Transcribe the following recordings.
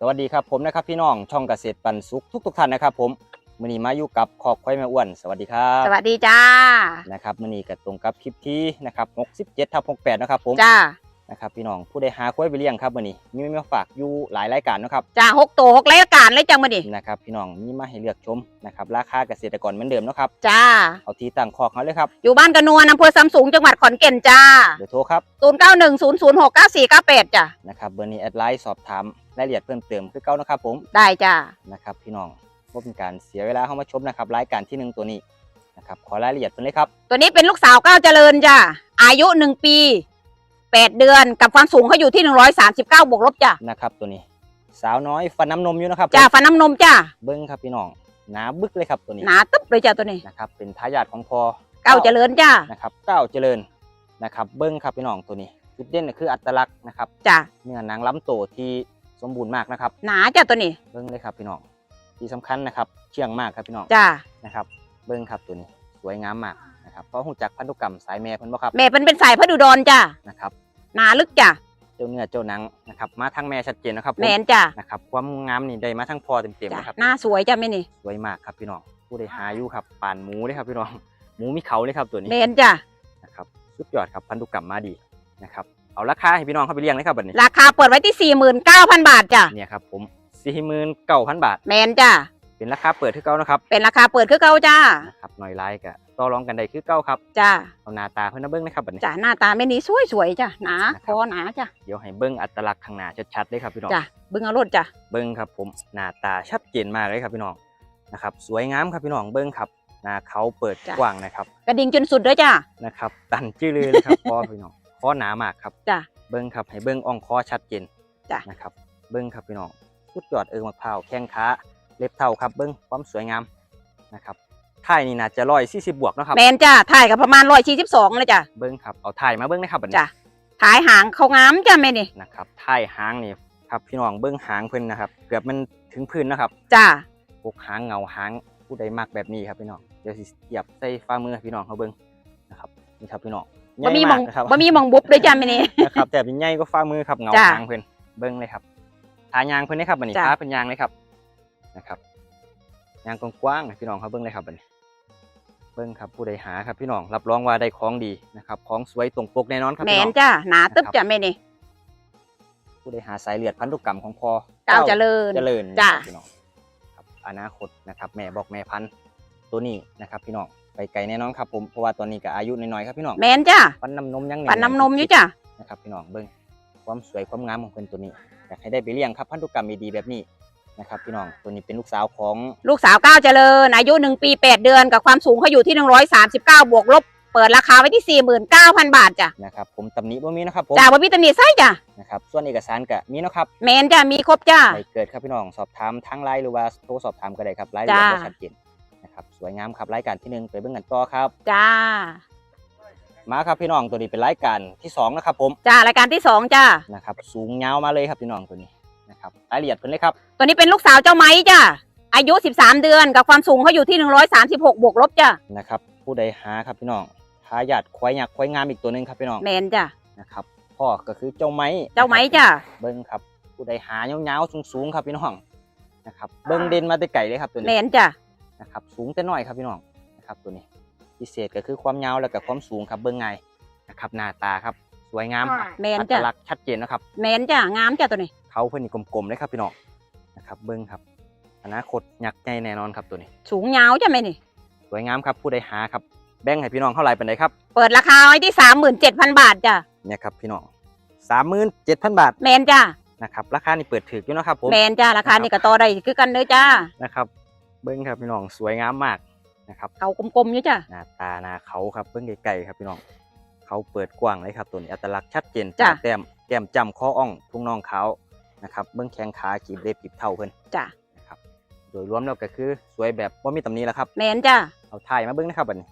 สวัสดีครับผมนะครับพี่น้องช่องเกษตรปันสุขทุกทุกๆท่านนะครับ ผมมือนี้มาอยู่กับขอบควายแม่อ้วน สวัสดีครับสวัสดีจ้านะครับมือนี้ก็ตรงกับคลิปที่นะครับ67ทับ68นะครับผมจ้านะครับพี่น้องผู้ใดหาควายไปเลี้ยงครับมือนี้มีมาฝากอยู่หลายรายการนะครับจ้าหกตัวหกรายการเลยจังมาดินะครับพี่น้องมีมาให้เลือกชมนะครับราคาเกษตรกรเหมือนเดิมเนาะครับจ้าเอาที่ตั้งคอกเขาเลยครับอยู่บ้านกระนวลอำเภอซัมซุงจังหวัดขอนแก่นจ้าเดี๋ยวโทรครับศูนย์เก้าหนึ่งศูนย์ศูนย์หกเก้าสี่เก้าแปดจ้านะครับเบอร์นี้แอดไลน์สอบถาม รายละเอียดเพิ่มเติมคือเก้านะครับผมได้จ้านะครับพี่น้องว่าเป็นการเสียเวลาเข้ามาชมนะครับรายการที่หนึ่งตัวนี้นะครับขอรายละเอียดตัวนี้ครับ ตัวนี้เป็นลูกสาวก้าวเจริญจ้าอายุหนึ่งปีแปดเดือนกับความสูงเขาอยู่ที่หนึ่งร้อยสามสิบเก้าบวกลบจ้านะครับตัวนี้ สาวน้อยฟันน้ำนมอยู่นะครับจ้าฟันน้ำนมจ้าเบิ้งครับพี่น้องหนาบึกเลยครับตัวนี้หนาตึ๊บเลยจ้าตัวนี้นะครับเป็นทายาทของพอก้าวเจริญจ้านะครับเก้าวเจริญนะครับเบิ้งครับพี่น้องตัวนี้จุดเด่นก็คืออัตลักษณ์นะครับจ้าเนื้อหนังล้ำโตที่ สมบูรณ์มากนะครับหนาจ้าตัวนี้เบิ้งเลยครับพี่น้องที่สำคัญนะครับ เชื่องมากครับพี่น้องจ้านะครับ เบิ้งครับตัวนี้สวยงามมากนะครับเพราะหูจักพันธุกรรมสายแม่เพิ่นบ่ครับแม่เป็นเป็นสายพระดุดรจ้านะครับหนาลึกจ้าเจ้าเนื้อเจ้าหนังนะครับมาทั้งแม่ชัดเจนนะครับผมแมนจ้านะครับความงามนี่ได้มาทั้งพอเต็มๆจ้านะครับหน้าสวยจ้าแม่นี่สวยมากครับพี่น้องผู้ใดหาอยู่ครับป่านหมูเลยครับพี่น้องหมูมีเขาเลยครับตัวนี้แมนจ้านะครับสุดยอดครับพันธุกรรมมาดีนะครับ เอาราคาให้พี่น้องเข้าไปเลี้ยงเลยครับบัดนี้ราคาเปิดไว้ที่สี่หมื่นเก้าพันบาทจ้าเนี่ยครับผมสี่หมื่นเก้าพันบาท แมนจ้าเป็นราคาเปิดคือเก้านะครับเป็นราคาเปิดคือเก่าจ้านะครับหน่อยไลค์ก็ต่อรองกันได้คือเก้าครับจ้าเอาหน้าตาเพิ่นมาเบิ้งนะครับบัดนี้จ้าหน้าตาแม่นี้สวยสวยๆจ้าหนานะครับคอหนาจ้าเดี๋ยวให้เบิ้งอัตลักษณ์ข้างหน้าชัดๆเลยครับพี่น้องจ้าเบึงเอารถจ้าเบิ้งครับผมหน้าตาชัดเจนมากเลยครับพี่น้องนะครับสวยงามครับพี่น้องเบิ้งครับหน้าเขาเปิดกว้างนะครับ กระดิ่งจนสุดด้วยจ้านะครับตันจื้อเลยเลยครับคอพี่น้อง คอหนามากครับจ้ะ เบิ้งครับให้เบิ้งอ่องคอชัดเจนจ้ะ นะครับ เบิ้งครับพี่น้องสุดยอดเอิงมะพร้าวแข้งขาเล็บเท่าครับ เบิ้งความสวยงามนะครับท่ายนี่น่าจะร้อยสี่สิบบวกเนาะครับ แมนจ้าถ่ายกับประมาณร้อยสี่สิบสองเลยจ้าเบิ้งครับเอาท่ายมาเบิ้งนะครับบัดนี้จ้ะถ่ายหางเขางามจ้าแม่นี่นะครับท่ายหางนี่ครับพี่น้องเบิ้งหางเพิ่นนะครับ เกือบมันถึงพื้นนะครับจ้าพวกหางเงาหางผู้ใดมากแบบนี้ครับพี่น้องเดี๋ยวสิเหยียบใส่ฝ่ามือให้พี่น้องเขาเบิ้งนะครับนี่ครับพี่น้อง บะมีใหมญ่าองกนะครับบะมีมองบุบเลยจ้าแม่นี่ นะครับแต่เป็นใหญ่ก็ฝ่ามือครับเงาจ้ะหางเพิ่นเบิ้งเลยครับทายางเพิ่นนี่ครับบัดนี้จ้ะทาเป็นยางเลยครับนะครับยางกว้างๆให้พี่น้องเขาเบิ้งเลยครับบัดนี้ เบิ้งครับผู้ใดหาครับพี่น้องรับรองว่าได้ของดีนะครับของสวยตรงปกแน่นอนครับแมพี่น้นอง จ้าหนาตึ๊บนะครับ จ้าแม่นี่ผู้ใดหาสายเลือดพันธุกรรมของพอก้าวเจริญ เจริญจ้ะครับพี่น้องครับอนาคตนะครับ แม่บอกแม่พันธุ์ ตัวนี้นะครับพี่น้องไปไกลแน่นอนครับผมเพราะว่าตัวนี้ก็อายุน้อยๆครับพี่น้องแมนจ้าฟันน้ำนมยังปันน้ำนมอยู่จ้านะครับพี่น้องเบิ้งความสวยความงามของเพิ่นตัวนี้อยากให้ได้ไปเลี้ยงครับพันธุกรรมดีๆแบบนี้นะครับพี่น้องตัวนี้เป็นลูกสาวของลูกสาวก้าวเจริญอายุหนึ่งปีแปดเดือนกับความสูงเขาอยู่ที่หนึ่งร้อยสามสิบเก้าบวกลบเปิดราคาไว้ที่สี่หมื่นเก้าพันบาทจ้านะครับผมตำหนิบ่มีนะครับผมจ้าบะมีตำหนิไส้จ้านะครับส่วนเอกสารก็มีเนาะครับแมนจ้ามีครบจ้าใบเกิดครับพี่น้องสอบถามทางไลน์หรือว่าโทรสอบถามก็ได้ครับรายละเอียดจ้าบ่ชัดเจนนะ ครับสวยงามครับรายการที่หนึ่งไปเบิ่งกันต่อครับจ้า มาครับพี่น้องตัวนี้เป็นรายการที่สองนะครับผมจ้ารายการที่สองจ้านะครับสูงยาวมาเลยครับพี่น้องตัวนี้นะครับรายละเอียดเพิ่นเลยครับตัวนี้เป็นลูกสาวเจ้าไม้จ้าอายุ 13 เดือนกับความสูงเขาอยู่ที่ 136 บวกลบจ้านะครับผู้ใดหาครับพี่น้องทายาทควายยักษ์ควายงามอีกตัวหนึงครับพี่น้องแมนจ้านะครับพ่อก็คือเจ้าไม้เจ้าไม้จ้าเบิ้งครับผู้ใดหายาวๆสูงๆครับพี่น้องนะครับเบิ้งเด่นมาแต่ไก่เลยครับตัวแมนี้นจ้า นะครับสูงแต่น้อยครับพี่น้องนะครับตัวนี้พิเศษก็คือความยาวแล้วก็ความสูงครับเบิ้งไงายนะครับหน้าตาครับสวยงามแมนอัตจ้าลักษณ์ชัดเจนนะครับแมนจ้างามจ้าตัวนี้ เขาเพิ่นนี่กลมๆเลยครับพี่น้องนะครับเบิ้งครับอนาคตยักษ์ใหญ่แน่นอนครับตัวนี้ สูงยาวจ้าแม่นี่ สวยงามครับผู้ใดหาครับแบ่งให้พี่น้องเท่าไหร่เป็นไดครับเปิดราคาไว้ที่37,000บาทจ้าเนี่ยครับพี่น้องสามหมื่นเจ็ดพันบาทแมนจ้านะครับราคานี่เปิดถืออยู่นะครับผม แมนจ้าราคานี่ก็ต่อได้คือกันเลยจ้านะครับ เบิ้งครับพี่น้องสวยงามมากนะครับเขากลมๆอยู่จ้าหน้าตาหน้าเขาครับเบิ้งไกลๆครับพี่น้องเขาเปิดกว้างเลยครับตัวนี้อัตลักษณ์ชัดเจนจ้ะตาแต้มแก้มจำคออ่องทุ่งน่องขาวนะครับเบิ้งแข้งขาขีบเล็บขีบเท่าเพิ่นจ้านะครับโดยรวมแล้วก็คือสวยแบบว่ามีตำหนี้แล้วครับแมนจ้าเอาถ่ายมาเบิ้งนะครับบัดนี้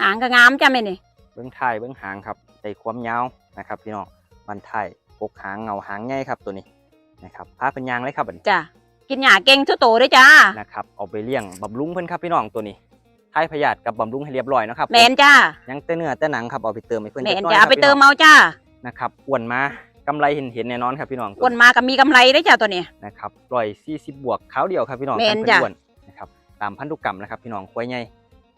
หางก็งามจ้าแม่นี่เบิ้งถ่ายเบิ้งหางครับได้ความยาวนะครับ พี่น้องมันถ่ายปกหางเงาหางใหญ่ครับตัวนี้นะครับพาเป็นยางเลยครับบัดนี้จ้า กินหญ้าเก่งทุกโตด้วยจ้านะครับเอาไปเลี้ยงบำรุงเพิ่นครับพี่น้องตัวนี้ถ่ายพยาธิกับบำรุงให้เรียบร้อยนะครับแมนจ้ายังแต่เนื้อแต่หนังครับเอาไปเติมให้เพิ่นแมจันกหน่อยจ้าคเอารับไปพี่เติน้มองเอาจ้านะครับอ้วนมากำไรเห็นเห็นๆแน่นอนครับพี่น้องคนมาก็มีกำไรได้อจ้ะตัวนี้นะครับร้อยสี่สิบบวกขาวเดียวครับพี่น้องแม่นคัเพิ่จ้ะอ้วนนะครับตามพันธุกรรมนะครับพี่น้องควายใหญ่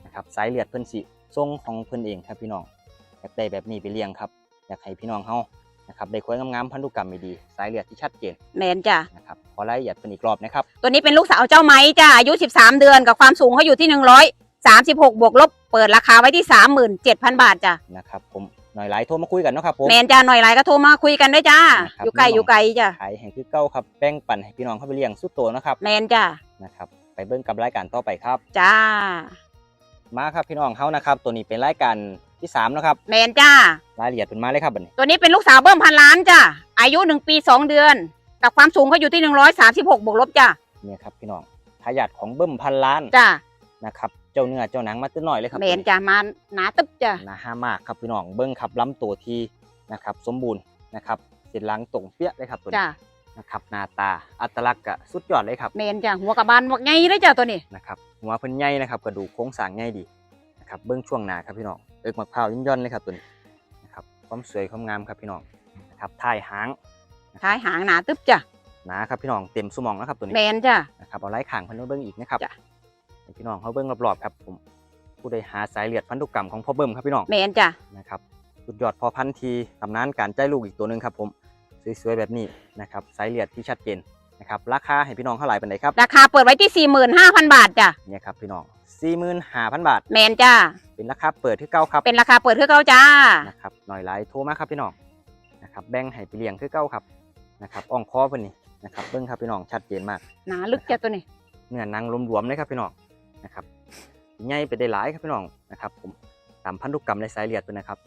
นะครับสายเลือดเพิ่นสิทรงของเพิ่นเองครับพี่น้องอยากได้แบบนี้ไปเลี้ยงครับอยากให้พี่น้องเฮา นะครับได้ควายงามๆพันธุกรรมดีๆสายเลือดที่ชัดเจนแมนจ้ะนะครับขอรายละเอียดเป็นอีกรอบนะครับ ตัวนี้เป็นลูกสาวเจ้าไม้จ้ะอายุ 13 เดือนกับความสูงเขาอยู่ที่ 136 บวกลบเปิดราคาไว้ที่ 37,000 บาทจ้ะนะครับผมหน่อยหลายโทรมาคุยกันเนาะครับผมแมนจ้ะหน่อยไรก็โทรมาคุยกันได้จ้านะครับอยู่ไกลน้องอยู่ไกลจ้ะขายแห่งคือเก้าครับแป้งปั่นให้พี่น้องเข้าไปเลี้ยงสุดโตนะครับแมนจ้ะนะครับไปเบิ่งกับรายการต่อไปครับ จ้า มาครับพี่น้องเฮานะครับ ตัวนี้เป็นรายการ ที่3นะครับแมนจ้ารายละเอียดเป็นมาเลยครับบัดนี้ตัวนี้เป็นลูกสาวเบิ้มพันล้านจ้ะอายุ1ปี2เดือน กับความสูงเขาอยู่ที่136บวกลบจ้ะเนี่ยครับพี่น้องทายาทของเบิ้มพันล้านจ้ะนะครับเจ้าเนื้อเจ้าหนังมาตื้อหน่อยเลยครับแมนจ้ะมาหนาตึ๊บจ้ะหนาห้ามากครับพี่น้องเบิ้งครับล้ำตัวทีนะครับสมบูรณ์นะครับเส้นหลังตรงเปี้ยเลยครับตัวจ้ะนี้นะครับหน้าตาอัตลักษณ์ก็สุดยอดเลยครับแมนจ้ะหัวกระบาลหมวกไงเลยจ้ะตัวนี้นะครับหัวเพิ่นใหญ่นะครับกระดูกโครงสร้างใหญ่ดีนะครับเบิ้งช่วงหน้าครับพี่น้อง เอิกมะพร้าวย่นย่อนๆเลยครับตัวนี้นะครับความสวยความงามครับพี่น้องนะครับท้ายหางท้ายหางหนาตึ๊บจ้ะหนาครับพี่น้องเต็มสมองแล้วครับตัวนี้แมนจ้ะนะครับเอาไล่ข่างเพิ่นมาเบิ้งอีกนะครับจ้ะให้พี่น้องเขาเบิ้งรอบๆครับผมผู้ใดหาสายเลือดพันธุกรรมของพ่อเบิ้มครับพี่น้องแมนจ้ะนะครับสุดยอดพอพันธุ์ทีตำนานการใจลูกอีกตัวหนึ่งครับผมสวยๆแบบนี้นะครับสายเลือดที่ชัดเจนนะครับราคาให้พี่น้องเท่าไหร่เป็นไดครับราคาเปิดไว้ที่ 45,000 บาทจ้ะเนี่ยครับพี่น้อง 45,000 บาทแมนจ้ะ เป็นราคาเปิดที่เก้าครับเป็นราคาเปิดคือเขาจ้านะครับหน่อยหลายโทรมาครับพี่น้องนะครับแบ่งให้ไปเลี้ยงคือเก้าครับนะครับอ่องคอเพิ่นนี่นะครับเบิ้งครับพี่น้องชัดเจนมากหนาลึกจ้ะตัวนี้เนื้อหนังรวมๆเลยครับพี่น้องนะครับใหญ่ไปได้หลายครับพี่น้องนะครับผมตามพันธุกรรมในสายเลือดเป็นนะครับ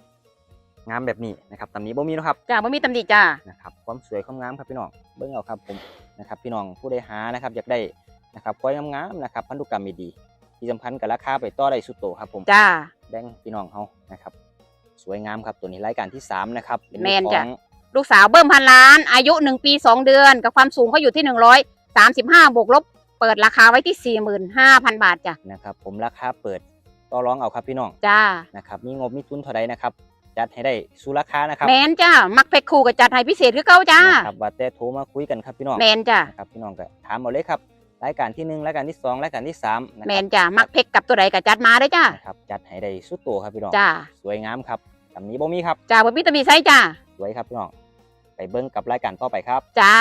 งามแบบนี้นะครับตำหนี้บ่มีเนาะครับจ้าไม่มีตำหนิจ้านะครับความสวยความงามครับพี่น้องเบิ้งเอาครับผมนะครับพี่น้องผู้ใดหานะครับอยากได้นะครับควายงามๆนะครับ พันธุกรรมดีๆ ที่สำคัญกับราคาไปต่อได้สุดโตครับผมจ้าแบ่งพี่น้องเขานะครับ สวยงามครับตัวนี้รายการที่สามนะครับเป็นแม่นขจ้ะ อง ลูกสาวเบิ้มพันล้าน อายุ1ปี2เดือน กับความสูงเขาอยู่ที่135บวกลบ เปิดราคาไว้ที่45,000บาทจ้ะ นะครับผมราคาเปิดต่อรองเอาครับพี่น้องจ้า นะครับมีงบมีทุนเท่าใดนะครับจัดให้ได้สู่ราคานะครับแมนจ้า มักเพกคู่กับจัดให้พิเศษคือเขาจ้า นะครับว่าแต่โทรมาคุยกันครับพี่น้องแมนจ้า นะครับพี่น้องก็ถามเอาเลยครับ รายการที่หนึ่งรายการที่สองรายการที่สามนะแมครับนจ้ามักเพกกับตัวใดกับจัดมาได้จ้านะครับจัดให้ได้สุดโตครับพี่น้องจ้าสวยงามครับตำนี้บ่มีครับจ้าบ่มีตำหนิไซจ้าสวยครับพี่น้องไปเบิ้งกับรายการต่อไปครับ จ้า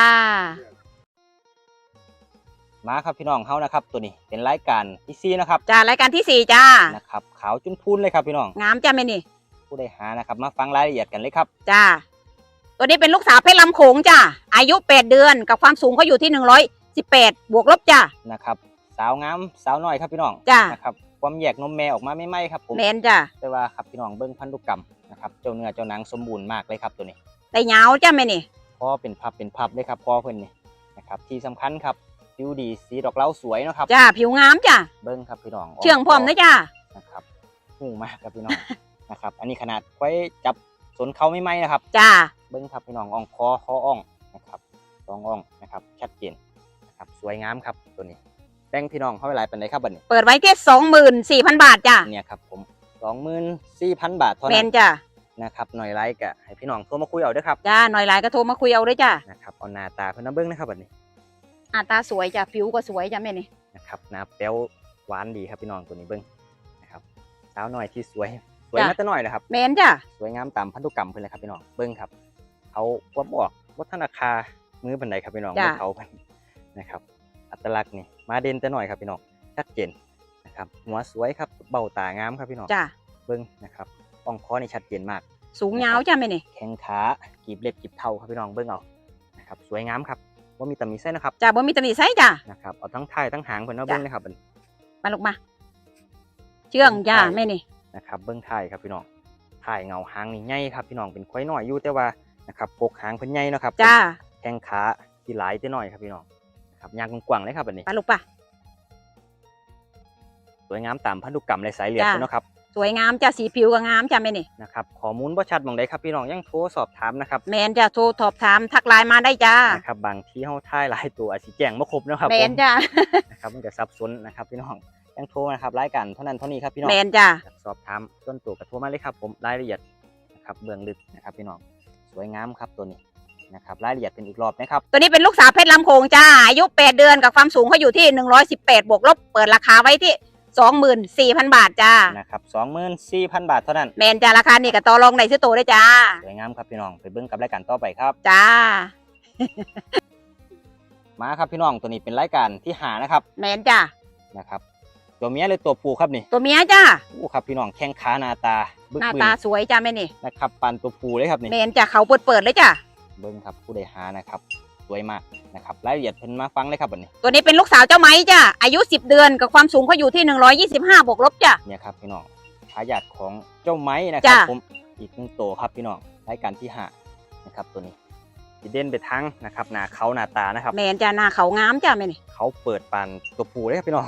มาครับพี่น้องเฮานะครับ ตัวนี้เป็นรายการที่สี่นะครับจ้ารายการที่สี่จ้า นะครับขาวจุนพูนเลยครับพี่น้องงามจ้าแม่นี่ ผู้ใดหานะครับ มาฟังรายละเอียดกันเลยครับจ้า ตัวนี้เป็นลูกสาวเพชรลำโขงจ้า อายุ 8 เดือน กับความสูงเขาอยู่ที่ 118บวกลบจ้านะครับ สาวงามสาวน้อยครับพี่น้องจ้านะครับความแยกนมแม่ออกมาไม่ไหมครับผมแมนจ้าแต่ว่าครับพี่น้องเบิ้งพันธุกรรมนะครับเจ้าเนื้อเจ้าหนังสมบูรณ์มากเลยครับตัวนี้ได้ยาวจ้าแม่นี่พอเป็นพับเป็นพับเลยครับพอเพิ่นนี่นะครับที่สำคัญครับผิวดีสีดอกเหล้าสวยเนาะครับจ้าผิวงามจ้าเบิ้งครับพี่น้องเชื่องพร้อมนะจ้านะครับหูมากครับพี่น้องนะครับอันนี้ขนาดไว้จับสนเขาไม่ไหมนะครับจ้าเบิ้งครับพี่น้องอ่องคอคออ่องนะครับสองอ่องนะครับชัดเจนนะ ครับสวยงามครับตัวนี้แบ่งพี่น้องเข้าไปหลายเป็นไรครับบัดนี้ เปิดไว้ที่สองหมื่นสี่พันบาทจ้าเนี่ยครับผมสองหมื่นสี่พันบาทเท่าแมนั้นนจ้านะครับหน่อยไลค์กะให้พี่น้องโทรมาคุยเอาเด้วยครับจ้าหน่อยหลายก็โทรมาคุยเอาด้วยจ้านะครับเอาหน้าตาเพิ่นน้ำเบิ้งนะครับบัดนี้อ่าตาสวยจ้าผิวก็สวยจ้าแม่นี่นะครับหน้าแป๊วหวานดีครับพี่น้องตัวนี้เบิ้งนะครับสาวหน่อยที่สวยสวยจ้ะมาแต่น้อยเลยครับ แมนจ้าสวยงามตามพันธุกรรมเพิ่นเลยครับพี่น้องเบิ้งครับเขาควบออกวัฒนคามือบันไดครับพี่น้องจ้ะมือเขาพัน นะครับ อัตลักษณ์นี่มาเด่นแต่หน่อยครับพี่น้องชัดเจนนะครับหัวสวยครับเบ้าตางามครับพี่น้องจ้าเบิ้งนะครับอ่องคอนี่ชัดเจนมาก สูงยาวจ้าแม่นี่แข้งขากีบเล็บกีบเท้าครับพี่น้องเบิ้งเอานะครับสวยงามครับว่ามีตำหนิเส้นนะครับจ้าบ่มีตำหนิไซจ้านะครับเอาทั้งท้ายทั้งหางเพิ่นเอาเบิ้งจ้ะนะครับเพิ่นมาลูกมาเชื่องจ้าใช่แม่นี่นะครับเบิ้งท้ายครับพี่น้องท้ายเงาหางนี่ใหญ่ครับพี่น้องเป็นควายน้อยอยู่แต่ว่านะครับปกหางเพิ่นใหญ่เนาะครับจ้าแข้งขาที่หลายแต่น้อยครับพี่น้องนะ ครับยางกว้างๆเลยครับแบบนี้ไปลูกป่ะสวยงามตามพันธุกรรมและสายเลือดจ้ะเพิ่นเนาะครับสวยงามจ้าสีผิวก็งามจ้าแม่นี่นะครับข้อมูลบ่ชัดหมองใดครับพี่น้องยังโทรสอบถามนะครับแมนจ้าโทรสอบถามทักไลน์มาได้จ้านะครับบางที่เฮาถ่ายหลายตัวอาจสิแจ้งบ่ครบเนาะครับแมผนมจ้านะครับมันก็สับสนนะครับพี่น้องยังโทรนะครับรายการเท่านั้นเท่านี้ครับพี่น้องแมนจ้าอยากสอบถามต้นตัวก็โทรมาเลยครับผมรายละเอียดนะครับเบื้องลึกนะครับพี่น้องสวยงามครับตัวนี้ นะครับรายละเอียดเป็นอีกรอบนะครับตัวนี้เป็นลูกสาวเพชรลำโขงจ้าอายุ 8 เดือนกับความสูงเขาอยู่ที่ 118 บวกลบเปิดราคาไว้ที่ 24,000 บาทจ้านะครับสองหมื่นสี่พันบาทเท่านั้นแมนจ้าราคานี่กับต่อรองในซื้อตัวได้จ้าสวยงามครับพี่น้องไปเบิ้งกับรายการต่อไปครับจ้ามาครับพี่น้องตัวนี้เป็นรายการที่หานะครับแมนจ้านะครับตัวเมียหรือตัวผู้ครับนี่ ตัวเมียจ้าอู้ครับพี่น้องแข้งขาหน้าตาบึกหน้าบึนตาสวยจ้าแม่นี่นะครับปันตัวผู้เลยครับนี่แมนจ้าเขาเปิดเปิดๆเลยจ้า เบิ้งครับผู้ใดหานะครับสวยมากนะครับรายละเอียดเพิ่นมาฟังเลยครับวันนี้ ตัวนี้เป็นลูกสาวเจ้าไม้จ้าอายุ 10 เดือนกับความสูงเขาอยู่ที่ 125บวกลบจ้าเนี่ยครับพี่น้องทายาทของเจ้าไม้นะครับจ้ะผมอีกหนึ่งตัวครับพี่น้องรายการที่ห้านะครับตัวนี้สิเด่นไปทั้งนะครับหน้าเขาหน้าตานะครับแมนจ้าหน้าเขางามจ้าแม่นี่เขาเปิดปานตัวผู้เลยครับพี่น้อง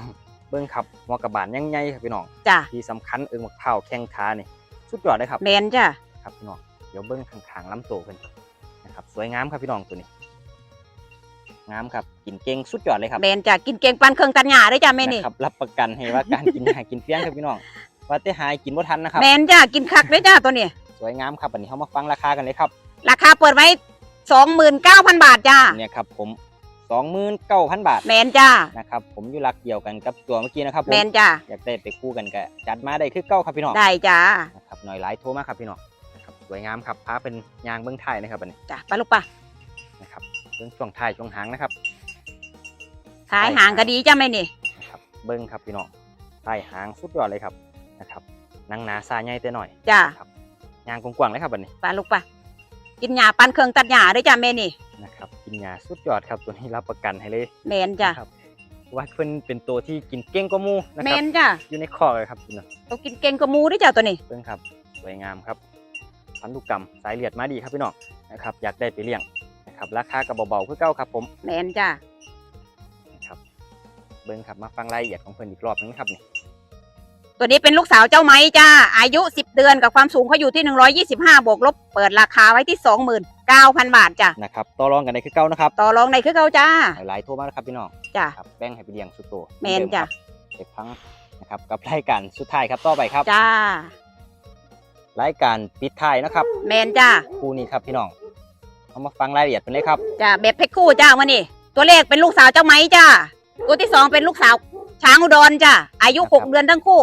เบิ้งครับหัวกระบาลยังไงครับพี่น้องจ้าที่สำคัญเอิงมะพร้าวแข้งขานี่สุดยอดเลยครับแมนจ้าครับพี่น้องเดี๋ยวเบิ้งข้างๆลำตัวเพิ่นนะ ครับสวยงามครับพี่น้องตัวนี้งามครับกินเก่งสุดยอดเลยครับแมนจ้ากินเก่งปันเครื่องตันหญ้าได้จ้าแม่นี่นะครับรับประกันให้ว่าการกินหากินเฟี้ยงครับพี่น้องว่าแต่หายกินบ่ทันนะครับแมนจ้ากินคักได้จ้าตัวนี้ สวยงามครับวันนี้เขามาฟังราคากันเลยครับ ราคาเปิดไว้29,000บาทจ้าเนี่ยครับผม29,000บาท แมนจ้านะครับผมอยู่หลักเดียวกันกับตัวเมื่อกี้นะครับผมแมนจ้าอยากได้ไปคู่กันก็จัดมาได้คือเก้าครับพี่น้องได้จ้านะครับหน่อยหลายโทรมาครับพี่น้องนะครับ สวยงามครับพาเป็นยางเบื้องท้ายนะครับอันนี้จ้าไปลูกปะนะครับเบื้องช่วงท้ายช่วงหางนะครับขายหางก็ดีจ้าแม่นี่นะครับ เบิ้งครับพี่น้องท้ายหางสุดยอดเลยครับนะครับหนังหนาซาใหญ่แต่หน่อยจ้าครับยางกว้างๆเลยครับอันนี้ไปลูกปะกินหญ้าปันเครื่องตัดหญ้าด้วยจ้าแม่นี่นะครับกินยาสุดยอดครับตัวนี้รับประกันให้เลยแมนจ้านะครับว่าเพิ่นเป็นตัวที่กินเก่งกว่าหมูนะแมครับนจ้าอยู่ในข้อเลยครับพี่น้องต้องกินเก่งกว่าหมูด้วยจ้าตัวนี้เบิ้งครับสวยงามครับ พันธุกรรมสายเลือดมาดีครับพี่น้องนะครับอยากได้ไปเลี้ยงนะครับราคาก็เบาๆคือเก่าครับผมแมนจ้านะครับเบิ้งครับมาฟังรายละเอียดของเพิ่นอีกรอบนึงครับนี่ตัวนี้เป็นลูกสาวเจ้าไม้จ้า อายุ 10 เดือนกับความสูงเขาอยู่ที่ 125 บวกลบ เปิดราคาไว้ที่ 29,000 บาทจ้านะครับต่อรองกันได้คือเก่านะครับต่อรองในคือเขาจ้าหลายๆโทรมาแล้วครับพี่น้องจ้าครับแบ่งให้ไปเลี้ยงสุดโตแม่นจ้ะเก็บพังนะครับกับรายการสุดท้ายครับต่อไปครับจ้า รายการปิดท้ายนะครับแมนจ้าคู่นี้ครับพี่น้องเอามาฟังรายละเอียดกันเลยครับจ้าแบบเพชรคู่จ้าวันนี้ตัวเลขเป็นลูกสาวเจ้าไม้จ้าตัวที่สองเป็นลูกสาวช้างอุดรจ้าอายุนะครับ6เดือนทั้งคู่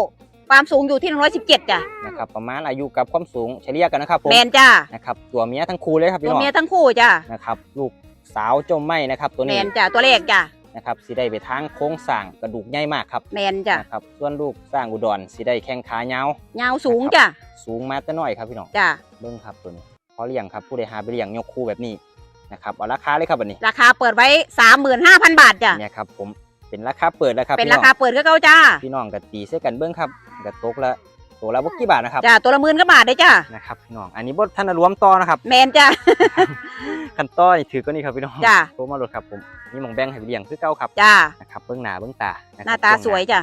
ความสูงอยู่ที่117จ้านะครับประมาณอายุกับความสูงเฉลี่ยกันนะครับผมแมนจ้านะครับตัวเมียทั้งคู่เลยครับตัพี่วน้องเมียทั้งคู่จ้านะครับลูกสาวเจ้าไม้นะครับตัวแมนี้นจ้าตัวเลขจ้า นะครับสิได้ไปทางโค้งสร้างกระดูกใหญ่มากครับแมนจ้านะครับส่วนลูกสร้างอุดรสิได้แข้งขายาวยาวสูงจ้าสูงมาแต่น้อยครับพี่น้องจ้าเบิ้งครับตัวนี้พอเลี้ยงครับผู้ใดหาไปเลี้ยงยกคู่แบบนี้นะครับเอาราคาเลยครับวันนี้ ราคาเปิดไว้35,000บาทจ้าเนี่ยครับผมเป็นราคาเปิดแล้วครับเป็นพี่ราน้องคาเปิดก็เขาจ้าพี่น้องกับตีเส้กันเบิ้งครับกับตกละ ตัวละบกี่บาทนะครับจ้าตัวละหมื่นก็บาทได้จ้านะครับพี่น้องอันนี้บทท่านรวมต่อนะครับแมนจ้าคันต้อยถือก็นี่ครับพี่น้องจ้ะโทรมาโหลดครับผมนี่หมองแบงให้ไปเลี้ยงคือเก่าครับจ้านะครับเบิ้งหน้าเบิ้งตาะครับหน้าตาสวยจ้า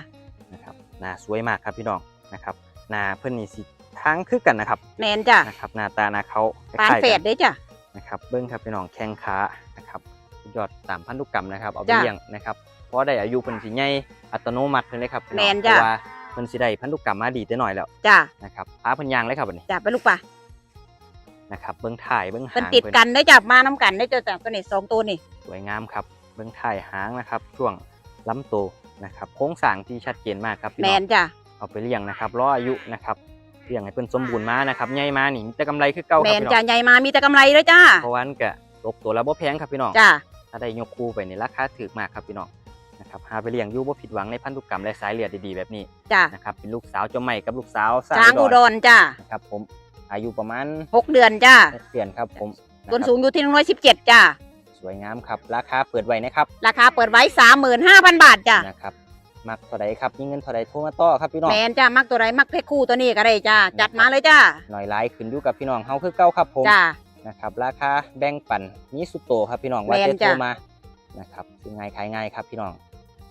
นะครับหน้าสวยมากครับพี่น้องนะครับหน้าเพิ่นนี่สิทั้งคือกันนะครับแมนจ้านะครับหน้าตาหน้าเขาคปานล้ายๆเฟกัดได้จ้านะครับเบิ้งครับพี่น้องแข้งขานะครับสุดยอดตามพันธุกรรมนะครับเอาไปจ้ะเลี้ยงนะครับเพราะได้อายุเพิ่นสิใหญ่อัตโนมัติเลยครับพี่องแม่นเพจ้ะราะว่าเพิ่นสิได้พันธุกรรมมาดีแต่น้อยแล้วจ้านะครับพาเพิ่นยางเลยครับบัดนี้จ้าไปลูกปะนะครับเบิ้งถ่ายเบิ้งหางเป็นติดพิ่กันได้จ้ามาน้ำกันได้จ้าจ้าตัวนี้สองตัวนี่สวยงามครับ เบื้องท้ายหางนะครับ ช่วงลำตัวนะครับโค้งสร้างที่ชัดเจนมากครับพี่แมน้องนจ้าเอาไปเลี้ยงนะครับรออายุนะครับเลี้ยงให้เพิ่นสมบูรณ์มานะครับใหญ่มานี่มีแต่กำไรคือเก่าคแมรับนพี่น้จ้าองใหญ่มามีแต่กำไรเลยจ้าเพราะวามันก็ตกตัวละบ่แพงครับพี่น้องจ้าถ้าได้ยกคู่ไปในราคาถูกมากครับพี่น้อง นะครับหาไปเลี้ยงอยู่บ่ผิดหวังในพันธุกรรมและสายเลือดดีๆแบบนี้จ้านะครับเป็นลูกสาวเจ้าใหม่กับลูกสาวช้างอุดรจ้านะครับผมอายุประมาณหกเดือนจ้าเดือนครับผมนะต้นครับสูงอยู่ที่หนึ่งร้อยสิบเจ็ดจ้าสวยงามครับ ราคาเปิดไว้นะครับ ราคาเปิดไว้สามหมื่นห้าพันบาทจ้านะครับมักเท่าใดครับมีเงินเท่าใดโทรมาต่อครับพี่น้องแมนจ้ามักตัวไรมักเพชรคู่ตัวนี้ก็ได้จ้าจัดมาเลยจ้าหน่อยหลายขึ้นอยู่กับพี่น้องเฮาคือเก่าครับผมจ้านะครับราคาแบ่งปันมีสุดโตครับพี่น้องว่าแม่นจะโทรจ้ะมานะครับซื้อง่ายขายง่ายครับพี่น้อง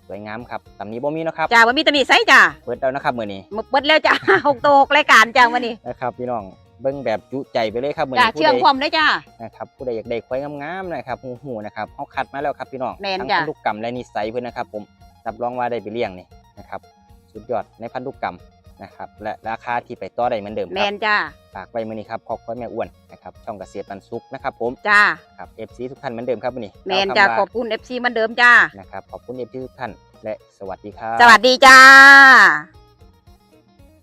สวยงามครับตำนี้บ่มีเนาะครับจ้าวันมีตำหนิไซส์จ้าเปิดแล้วนะครับมื้อนี้หมดเบิดแล้วจ้า หกตัวหกรายการจ้าวันนี้นะครับพี่น้องเบิ่งแบบจุใจไปเลยครับมื้อจ้านี้ผู้เชื่อมใดความได้จ้า นะครับผู้ใดอยากได้ควายงามๆนะครับหูๆนะครับเฮาคัดมาแล้วครับพี่น้องแม่นทั้งจ้ะ พันธุกรรมและนิสัยเพิ่นนะครับผมรับรองว่าได้ไปเลี้ยงนี่นะครับสุดยอดในพันธุกรรม นะครับและราคาที่ไปต่อได้เหมือนเดิมแมครับนจ้า ฝากไว้มื้อนี้ครับครอบครัวแม่อ้วนนะครับช่องเกษตรปันสุขนะครับผมจ้า ครับ FC ทุกท่านเหมือนเดิมครับวันนี้แมนจ้าเล่ขอบคุณเอฟซีเหมือนเดิมจ้า นะครับขอบคุณ FC ทุกท่านและสวัสดีครับ สวัสดีจ้า